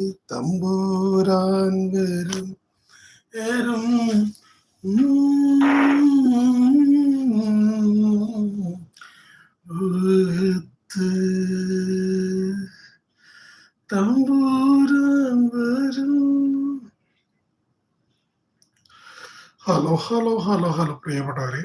തമ്പൂരാൻ വരും. ഏറും തമ്പൂരാൻ വരും. Hello hello hello hello പ്രിയപ്പെട്ടവരെ.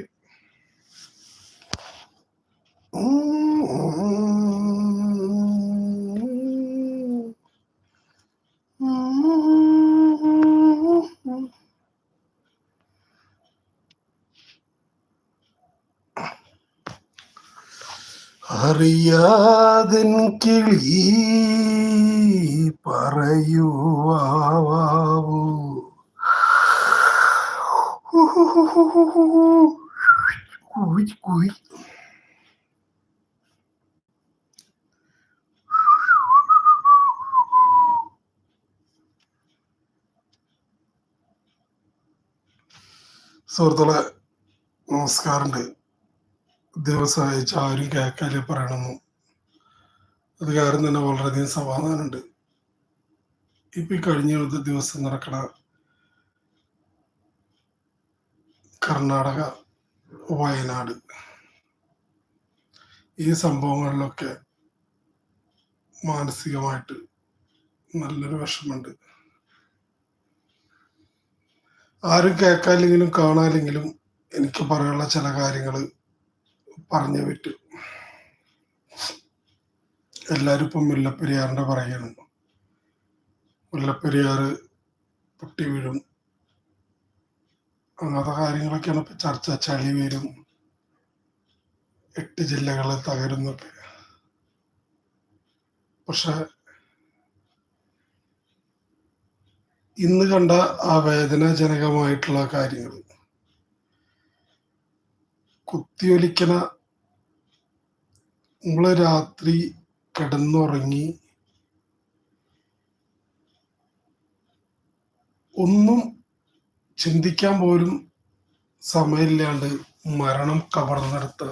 അറിയാതൻ കിളി പറയുവാവൂ സുഹൃത്തുക്കളെ കുയി സുഹൃത്തുക്കളെ അയച്ച ആ കേൾക്കാൽ പറയണമെന്നു അത് കാരണം തന്നെ വളരെയധികം സമാധാനമുണ്ട്. ഇപ്പൊ ഈ കഴിഞ്ഞ ഒരു ദിവസം നടക്കണ കർണാടക വയനാട്. ഈ സംഭവങ്ങളിലൊക്കെ മാനസികമായിട്ട് നല്ലൊരു വിഷമുണ്ട് ആരും കേൾക്കാല്ലെങ്കിലും കാണാല്ലെങ്കിലും എനിക്ക് പറയാനുള്ള ചില കാര്യങ്ങൾ പറഞ്ഞു പറ്റും എല്ലാവരും ഇപ്പം മുല്ലപ്പെരിയാറിന്റെ പറയാണ് മുല്ലപ്പെരിയാറ് പൊട്ടി വീഴും. അങ്ങനത്തെ കാര്യങ്ങളൊക്കെയാണ് ഇപ്പൊ ചർച്ച. ചളി വീഴും. എട്ട് ജില്ലകളെ തകരുന്നൊക്കെ പക്ഷെ ഇന്ന് കണ്ട ആ വേദനാജനകമായിട്ടുള്ള കാര്യങ്ങൾ കുത്തിയൊലിക്കണ നമ്മൾ രാത്രി കിടന്നുറങ്ങി ഒന്നും ചിന്തിക്കാൻ പോലും സമയമില്ലാണ്ട് മരണം കവർന്നെടുത്ത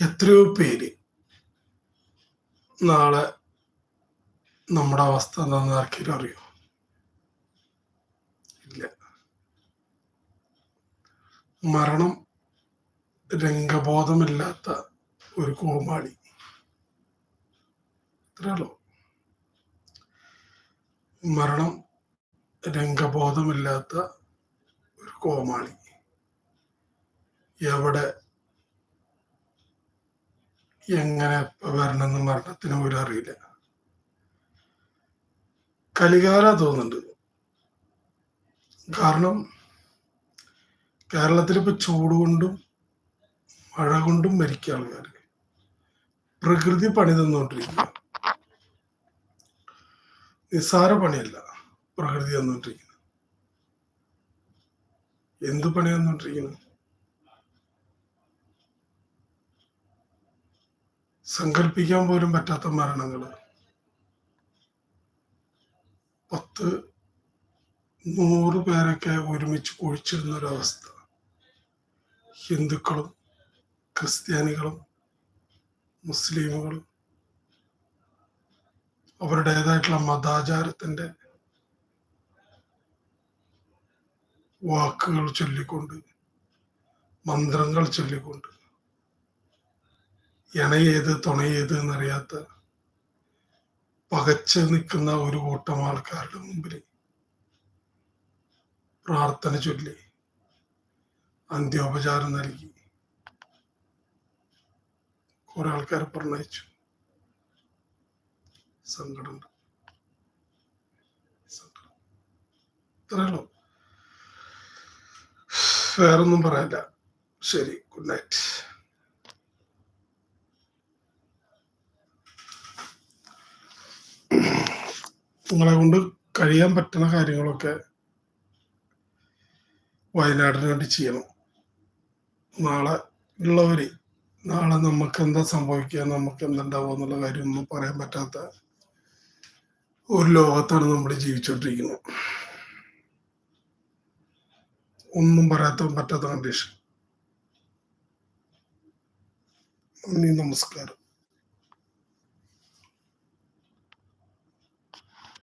എത്രയോ പേര് നാളെ നമ്മുടെ അവസ്ഥ എന്താണെന്ന് ആർക്കെങ്കിലും അറിയോ? ഇല്ല. മരണം രംഗബോധമില്ലാത്ത ഒരു കോമാളി. ഇത്രയുള്ളൂ മരണം രംഗബോധമില്ലാത്ത ഒരു കോമാളി. എവിടെ എങ്ങനെ വരണമെന്ന് മരണത്തിന് പോലും അറിയില്ല. കലികാല തോന്നുന്നുണ്ട്. കാരണം കേരളത്തിൽ ഇപ്പൊ ചൂട് കൊണ്ടും മഴ കൊണ്ടും മരിക്കുക ആൾക്കാർ പ്രകൃതി പണി തന്നുകൊണ്ടിരിക്കുക നിസ്സാര പണിയല്ല പ്രകൃതി തന്നുകൊണ്ടിരിക്കുന്നത് എന്ത് പണി തന്നുകൊണ്ടിരിക്കുന്നത് സങ്കല്പിക്കാൻ പോലും പറ്റാത്ത മരണങ്ങൾ. പത്ത് നൂറ് പേരൊക്കെ ഒരുമിച്ച് കുഴിച്ചിരുന്ന ഒരവസ്ഥ. ഹിന്ദുക്കളും ക്രിസ്ത്യാനികളും മുസ്ലിമുകളും അവരുടേതായിട്ടുള്ള മതാചാരത്തിന്റെ വാക്കുകൾ ചൊല്ലിക്കൊണ്ട് മന്ത്രങ്ങൾ ചൊല്ലിക്കൊണ്ട് ഇണയേത് തുണയേത് എന്നറിയാത്ത പകച്ച് നിൽക്കുന്ന ഒരു കൂട്ടം ആൾക്കാരുടെ മുമ്പിൽ പ്രാർത്ഥന ചൊല്ലി അന്ത്യോപചാരം നൽകി. കുറെ ആൾക്കാരെ പറഞ്ഞയച്ചു. സങ്കടമുണ്ട് സങ്കടം. ഇത്രയുള്ളൂ വേറൊന്നും പറയാനില്ല. ശരി ഗുഡ് നൈറ്റ് നിങ്ങളെ കൊണ്ട് കഴിയാൻ പറ്റുന്ന കാര്യങ്ങളൊക്കെ വയനാടിന് വേണ്ടി ചെയ്യണം. നാളെ ഉള്ളവര് നാളെ നമുക്ക് എന്താ സംഭവിക്കുക നമുക്ക് എന്തുണ്ടാവുക എന്നുള്ള കാര്യം ഒന്നും പറയാൻ പറ്റാത്ത ഒരു ലോകത്താണ് നമ്മൾ ജീവിച്ചുകൊണ്ടിരിക്കുന്നത് ഒന്നും പറയാത്ത പറ്റാത്ത കണ്ടീഷൻ നന്ദി നമസ്കാരം.